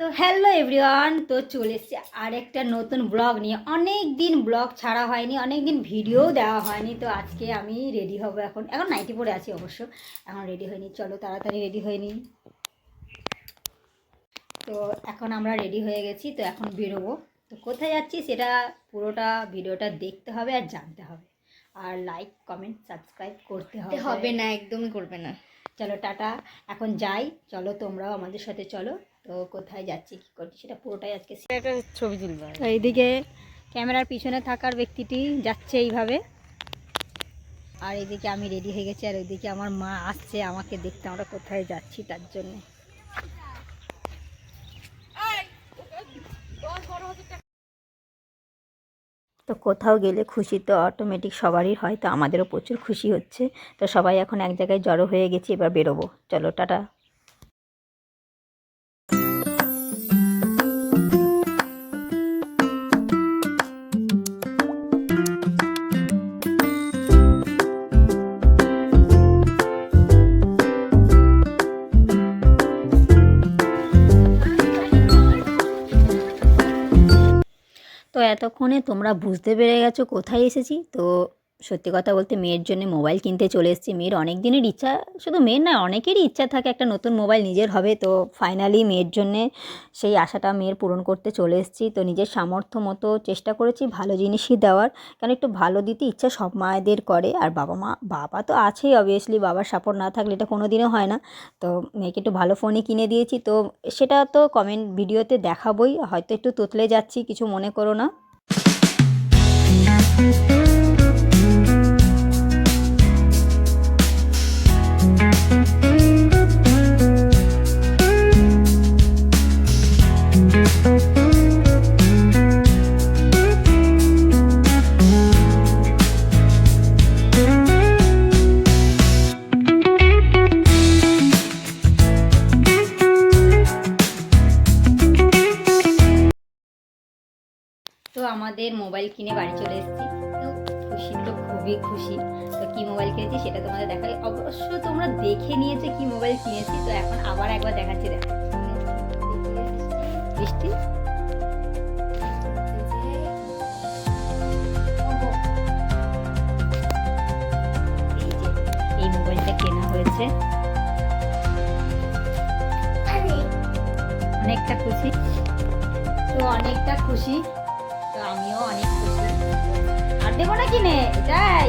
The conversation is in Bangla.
তো হ্যালো এভরিওয়ান তো চলে এসছি আরেকটা নতুন ব্লগ নিয়ে। অনেক দিন ব্লগ ছাড়া হয়নি অনেক দিন ভিডিও দেওয়া হয়নি তো আজকে আমি রেডি হব এখন। এখন নাইটি পরে আছি অবশ্য এখন রেডি হয়নি। চলো তাড়াতাড়ি রেডি হয়নি তো এখন আমরা রেডি হয়ে গেছি তো এখন বেরোবো। তো কোথায় যাচ্ছি সেটা পুরোটা ভিডিওটা দেখতে হবে আর জানতে হবে। আর লাইক কমেন্ট সাবস্ক্রাইব করতে হবে। হবে না একদমই করবে না। চলো টাটা এখন যাই। চলো তোমরাও আমাদের সাথে চলো। তো কোথায় যাচ্ছি কী করছি সেটা পুরোটাই আজকে একটা ছবি তুলবে তো এইদিকে ক্যামেরার পিছনে থাকার ব্যক্তিটি যাচ্ছে এইভাবে। আর এইদিকে আমি রেডি হয়ে গেছি আর ওইদিকে আমার মা আসছে আমাকে দেখতে আমরা কোথায় যাচ্ছি তার জন্য। তো কোথাও গেলে খুশি তো অটোমেটিক সবারই হয় তো আমাদেরও প্রচুর খুশি হচ্ছে। তো সবাই এখন এক জায়গায় জড়ো হয়ে গেছি এবার বেরোবো। চলো টাটা। তো এতক্ষণে তোমরা বুঝতে পেরে গেছো কোথায় এসেছি তো সত্যি কথা বলতে মেয়ের জন্য মোবাইল কিনতে চলে এসেছি। মেয়ের অনেক দিনের ইচ্ছা, শুধু মেয়ের না, অনেকেরই ইচ্ছা থাকে একটা নতুন মোবাইল নিজের হবে। তো ফাইনালি মেয়ের জন্যে সেই আশাটা মেয়ের পূরণ করতে চলে এসেছি। তো নিজের সামর্থ্য মতো চেষ্টা করেছি ভালো জিনিসই দেওয়ার। কারণ একটু ভালো দিতে ইচ্ছা সব মায়েদের করে। আর বাবা মা, বাবা তো আছেই অবভিয়াসলি বাবার সাপোর্ট না থাকলে এটা কোনো দিনও হয় না। তো মেয়েকে একটু ভালো ফোনই কিনে দিয়েছি। তো সেটা তো কমেন্ট ভিডিওতে দেখাবই। হয়তো একটু তোতলে যাচ্ছি, কিছু মনে করো না। আমাদের মোবাইল কিনে বাড়ি চলে এসেছি। তো খুশি তো খুবই খুশি। তো কী মোবাইল কিনেছি সেটা তোমাদের দেখাই। অবশ্য তোমরা দেখে নিয়েছো কি মোবাইল কিনেছি তো এখন আবার একবার দেখাচ্ছি। দেখো বৃষ্টি। এই মোবাইলটা কেনা হয়েছে। অনেকটা খুশি। তো অনেকটা খুশি। তো আমিও অনেক খুশি। আর দেবো না? কিনে এটাই।